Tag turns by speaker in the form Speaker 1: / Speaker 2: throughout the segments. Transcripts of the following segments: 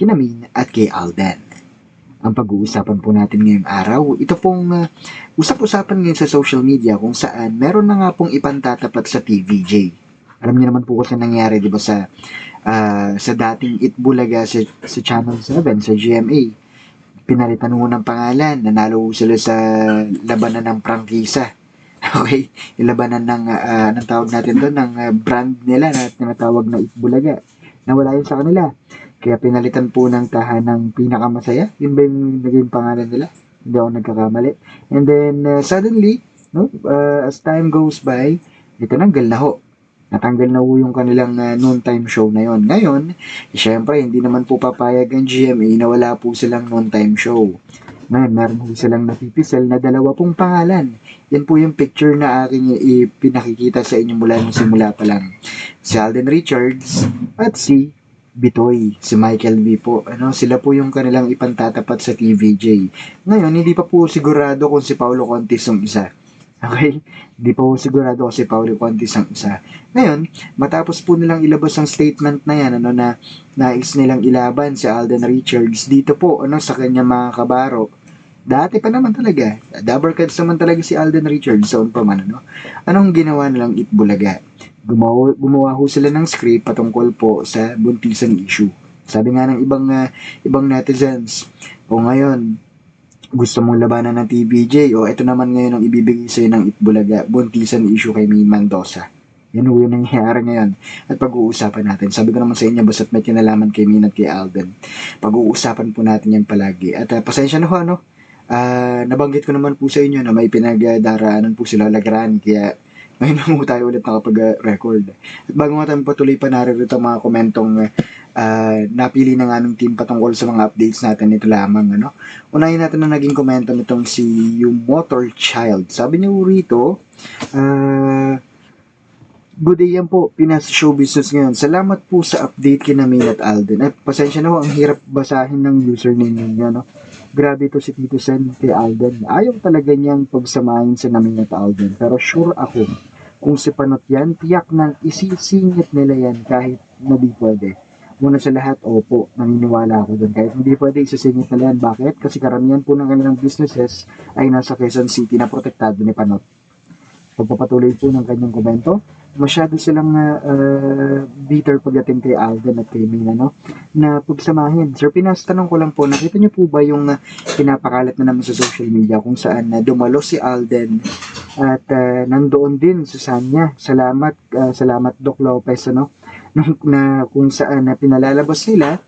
Speaker 1: kina at kay Alden. Ang pag-uusapan po natin ngayong araw, ito pong uh, usap-usapan ngayon sa social media kung saan meron na nga pong ipantatapat sa TVJ. Alam niyo naman po kasi nangyari, di ba, sa, ah, sa dating Itbulaga sa, sa Channel 7, sa GMA. Pinalitan mo ng pangalan, nanalo sila sa labanan ng prangkisa. Okay? Yung labanan ng, uh, anong tawag natin doon, ng ah, brand nila na tinatawag na Itbulaga. Nawala yun sa kanila. Kaya pinalitan po ng tahanang pinakamasaya. Yun ba yung naging pangalan nila? Hindi ako nagkakamali. And then, uh, suddenly, no, uh, as time goes by, itinanggal na ho. Natanggal na ho yung kanilang uh, noontime show na yon. Ngayon, syempre, hindi naman po papayag ang GMA na wala po silang noontime show. Ngayon, meron po silang napipisel na dalawa pong pangalan. Yan po yung picture na aking ipinakikita sa inyo mula nung simula pa lang. Si Alden Richards at si Bitoy, si Michael B po. Ano, sila po yung kanilang ipantatapat sa TVJ. Ngayon, hindi pa po sigurado kung si Paulo Contis ang isa. Okay? Hindi pa po sigurado kung si Paulo Contis ang isa. Ngayon, matapos po nilang ilabas ang statement na yan, ano, na nais nilang ilaban si Alden Richards dito po, ano, sa kanya mga kabaro. Dati pa naman talaga. Dabarkads naman talaga si Alden Richards sa pa man, ano. Anong ginawa nilang Itbulaga? Gumawa, gumawa ho sila ng script patungkol po sa buntisan issue. Sabi nga ng ibang uh, ibang netizens, o ngayon, gusto mong labanan ng TBJ, o ito naman ngayon ang ibibigay sa'yo ng Itbulaga, buntisan issue kay Maine Mendoza. Yan ho yung nangyayari ngayon. At pag-uusapan natin. Sabi ko naman sa inyo, basta't may kinalaman kay Maine at kay Alden. Pag-uusapan po natin yan palagi. At uh, pasensya na ho, ano? Uh, nabanggit ko naman po sa inyo na may pinagdaraanan po sila lagran. Kaya ngayon na mo tayo ulit nakapag-record. At bago nga tayo patuloy pa naririto ang mga komentong uh, napili ng aming team patungkol sa mga updates natin ito lamang. Ano? Unahin natin na naging komento nitong si yung Motor Child. Sabi niya rito, uh, Good day yan po, Pinas Show Business ngayon. Salamat po sa update kina May at Alden. At pasensya na po, ang hirap basahin ng username ninyo, no? Grabe to si Tito Sen kay Alden. Ayaw talaga niyang pagsamahin sa namin at Alden. Pero sure ako, kung si Panot yan, tiyak na isisingit nila yan kahit na di pwede. Muna sa lahat, opo, naniniwala ako doon. Kahit hindi pwede isisingit nila yan. Bakit? Kasi karamihan po ng kanilang businesses ay nasa Quezon City na protektado ni Panot. Pagpapatuloy po ng kanyang komento, masyado silang uh, bitter pagdating kay Alden at kay Mina, no? Na pagsamahin. Sir Pinas, tanong ko lang po, nakita niyo po ba yung uh, pinapakalat na naman sa social media kung saan uh, dumalo si Alden at uh, nandoon din sa Sanya. Salamat, uh, salamat Doc Lopez, ano? Nung, na kung saan na uh, pinalalabas nila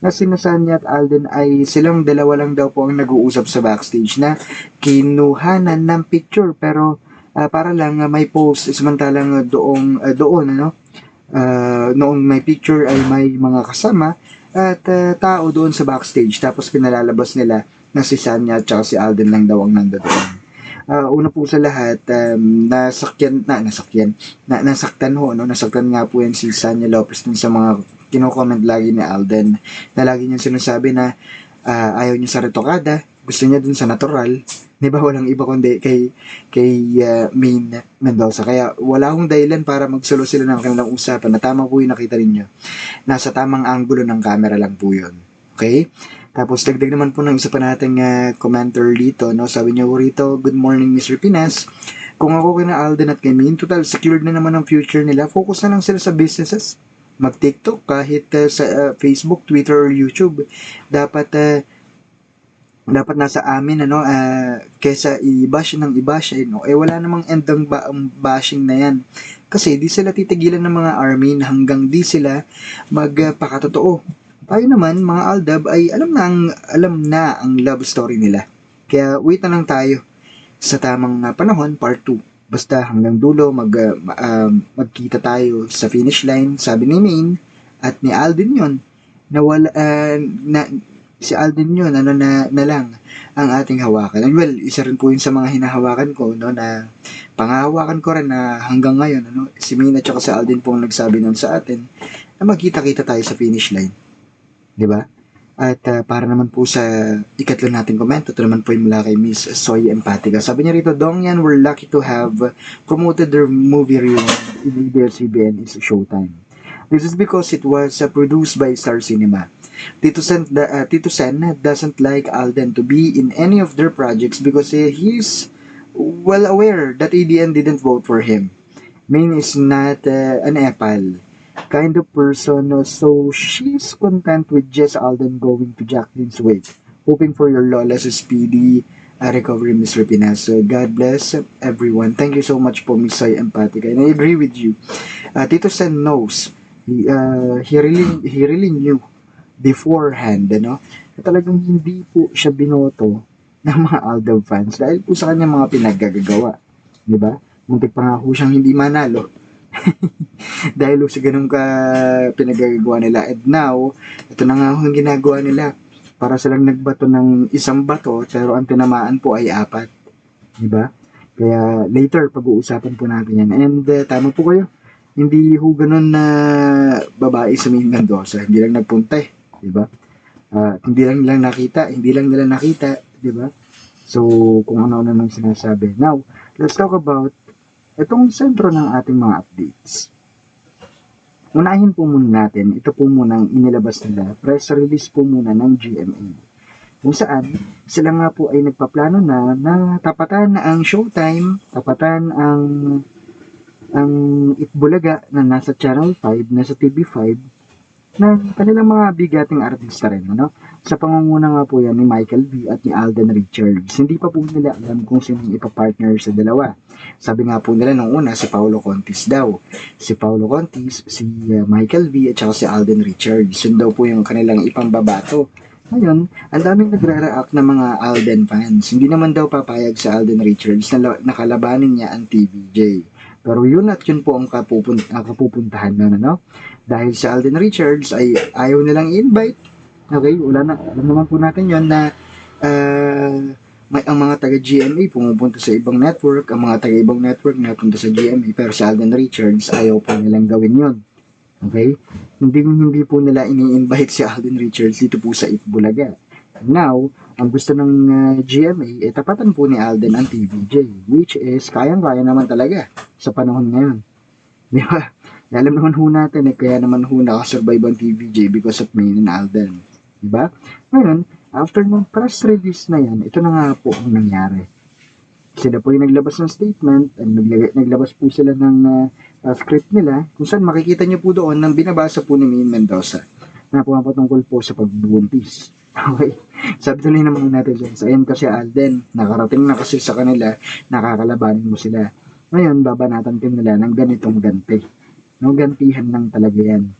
Speaker 1: na sinasanya at Alden ay silang dalawa lang daw po ang nag-uusap sa backstage na kinuhanan ng picture pero uh, para lang uh, may post samantalang uh, doong uh, doon ano uh, noong may picture ay may mga kasama at uh, tao doon sa backstage tapos pinalalabas nila na si Sanya at si Alden lang daw ang nandoon. Uh, una po sa lahat, um, nasakyan, na, nasakyan, na, nasaktan ho, no? nasaktan nga po yan si Sanya Lopez dun sa mga kino-comment lagi ni Alden na lagi niya sinasabi na uh, ayaw niya sa retokada, gusto niya dun sa natural, Di ba walang iba kundi kay kay uh, Main Mendoza. Kaya wala akong dahilan para magsulo sila ng kanilang usapan na tama po yung nakita ninyo. Nasa tamang anggulo ng camera lang po yun. Okay? Tapos dagdag naman po ng isa pa nating uh, commenter dito. No? Sabi niya rito, Good morning Mr. Pinas. Kung ako kina Alden at kay Main, total secured na naman ang future nila. Focus na lang sila sa businesses. Mag-TikTok kahit uh, sa uh, Facebook, Twitter, or YouTube. Dapat uh, dapat nasa amin ano uh, kaysa i-bash ng i-bash eh, no? eh wala namang end ang ba- bashing na yan. Kasi di sila titigilan ng mga army hanggang di sila magpakatotoo. Tayo naman mga Aldab ay alam na ang alam na ang love story nila. Kaya wait na lang tayo sa tamang uh, panahon part 2 basta hanggang dulo mag uh, uh, magkita tayo sa finish line. Sabi ni Maine at ni Alden yon na wala uh, na si Alden yun, ano na, na lang ang ating hawakan. And well, isa rin po yun sa mga hinahawakan ko, no, na pangahawakan ko rin na hanggang ngayon, ano, si Maine at saka si Alden po ang nagsabi nun sa atin na magkita-kita tayo sa finish line. Di ba? At ah, para naman po sa ikatlo nating komento, ito naman po yung mula kay Miss Soy Empatica. Sabi niya rito, Dongyan, we're lucky to have promoted their movie reel in ABS-CBN is Showtime. This is because it was uh, produced by Star Cinema. Tito Sen, uh, Tito Sen doesn't like Alden to be in any of their projects because uh, he's well aware that ADN didn't vote for him. Main is not uh, an epal kind of person, uh, so she's content with just Alden going to Jacqueline's wake, hoping for your lawless speedy uh, recovery, Miss Rapinas. So, God bless everyone. Thank you so much po, Miss Soy Empatica. And I agree with you. Uh, Tito Sen knows. He, uh, he really he really knew beforehand, ano, na talagang hindi po siya binoto ng mga Alden fans dahil po sa kanya mga pinaggagawa. Di ba? Muntik pa nga ho siyang hindi manalo. dahil sa ganun ka pinaggagawa nila. And now, ito na nga ho ang ginagawa nila. Para silang nagbato ng isang bato, pero ang tinamaan po ay apat. Di ba? Kaya later, pag-uusapan po natin yan. And uh, tama po kayo. Hindi ho ganun na babae sa Maine Mendoza. Hindi lang nagpunta eh. Di ba? Ah, hindi lang nila nakita. Hindi lang nila nakita. Di ba? So, kung ano-ano nang sinasabi. Now, let's talk about itong sentro ng ating mga updates. Unahin po muna natin, ito po muna ang inilabas nila, press release po muna ng GMA. Kung saan, sila nga po ay nagpaplano na na tapatan na ang showtime, tapatan ang ang Itbulaga na nasa Channel 5, nasa TV5, ng kanilang mga bigating artista rin, ano? Sa pangunguna nga po yan ni Michael V at ni Alden Richards. Hindi pa po nila alam kung sino yung ipapartner sa dalawa. Sabi nga po nila nung una, si Paolo Contis daw. Si Paolo Contis, si uh, Michael V at si Alden Richards. Yun daw po yung kanilang ipambabato. Ngayon, ang daming nagre-react na mga Alden fans. Hindi naman daw papayag sa Alden Richards na la- nakalabanin niya ang TVJ. Pero yun at yun po ang kapupun- ang kapupuntahan na, ano? Dahil si Alden Richards ay ayaw nilang i-invite. Okay, wala na. Alam naman po natin yon na ah, may, ang mga taga-GMA pumupunta sa ibang network, ang mga taga-ibang network napunta sa GMA, pero si Alden Richards ayaw po nilang gawin yon. Okay? Hindi hindi po nila ini-invite si Alden Richards dito po sa Itbulaga. Now, ang gusto ng ah, GMA, eh, tapatan po ni Alden ang TVJ, which is kayang-kaya naman talaga sa panahon ngayon. Di ba? Alam naman ho natin eh, kaya naman ho nakasurvive ang TVJ because of Maine and Alden. Di ba? Ngayon, after ng press release na yan, ito na nga po ang nangyari. Sila po yung naglabas ng statement, and naglag- naglabas po sila ng ah, ah, script nila, kung saan makikita nyo po doon ng binabasa po ni Maine Mendoza na pumapatungkol po sa pagbubuntis. Okay. Sabi tuloy ng mga netizens, ayun kasi Alden, nakarating na kasi sa kanila, nakakalabanin mo sila. Ngayon, babanatan din nila ng ganitong ganti. No, gantihan lang talaga yan.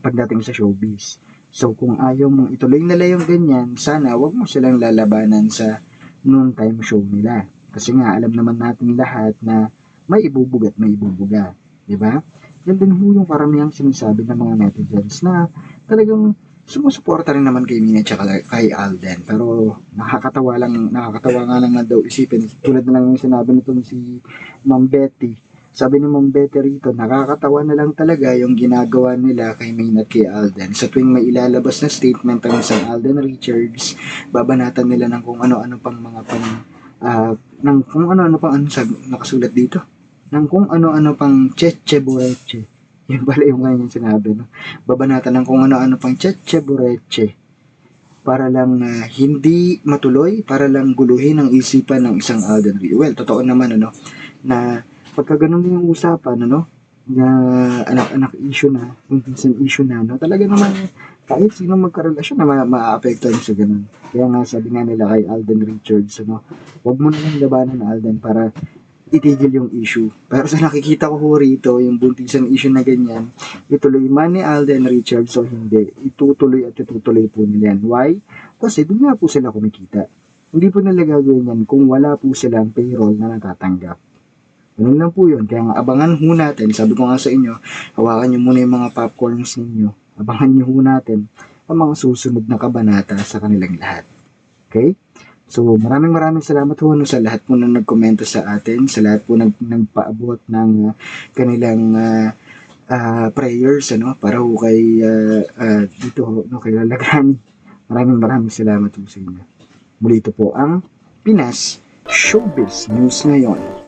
Speaker 1: Pagdating sa showbiz. So, kung ayaw mong ituloy nila yung ganyan, sana wag mo silang lalabanan sa noontime show nila. Kasi nga, alam naman natin lahat na may ibubugat, may ibubuga. Ba? Yan din ho yung karamihang sinasabi ng mga netizens na talagang sumusuporta rin naman kay Mina at kay Alden. Pero nakakatawa lang, nakakatawa nga lang na daw isipin. Tulad na lang yung sinabi nitong si Ma'am Betty. Sabi ni Ma'am Betty rito, nakakatawa na lang talaga yung ginagawa nila kay Maine at kay Alden. Sa tuwing may ilalabas na statement ang isang Alden Richards, babanatan nila ng kung ano-ano pang mga pang ah, ng kung ano-ano pang ano sabi, nakasulat dito. Ng kung ano-ano pang cheche bureche. Yun pala yung kanyang sinabi. No? Babanatan ng kung ano-ano pang cheche para lang na hindi matuloy, para lang guluhin ang isipan ng isang Alden Richards. Well, totoo naman ano, na pagka ganun yung usapan, ano, na anak-anak issue na, consistent issue na, no, talaga naman, kahit sino magkarelasyon na ma- maaapektuhan sa ganun. Kaya nga sabi nga nila kay Alden Richards, ano, wag mo naman labanan Alden para itigil yung issue. Pero sa nakikita ko ho rito, yung buntisan issue na ganyan, ituloy man ni Alden Richards o hindi, itutuloy at itutuloy po nila yan. Why? Kasi doon nga po sila kumikita. Hindi po nila gagawin yan kung wala po silang payroll na natatanggap. Ganun lang po yun. Kaya nga, abangan ho natin. Sabi ko nga sa inyo, hawakan nyo muna yung mga popcorns ninyo. Abangan nyo ho natin ang mga susunod na kabanata sa kanilang lahat. Okay? So, maraming maraming salamat po no, sa lahat po na nagkomento sa atin, sa lahat po nag, nagpaabot ng ah, kanilang ah, ah, prayers ano, para ho kay ah, ah, dito no, kay Lalagani. Maraming maraming salamat po sa inyo. Muli ito po ang Pinas Showbiz News ngayon.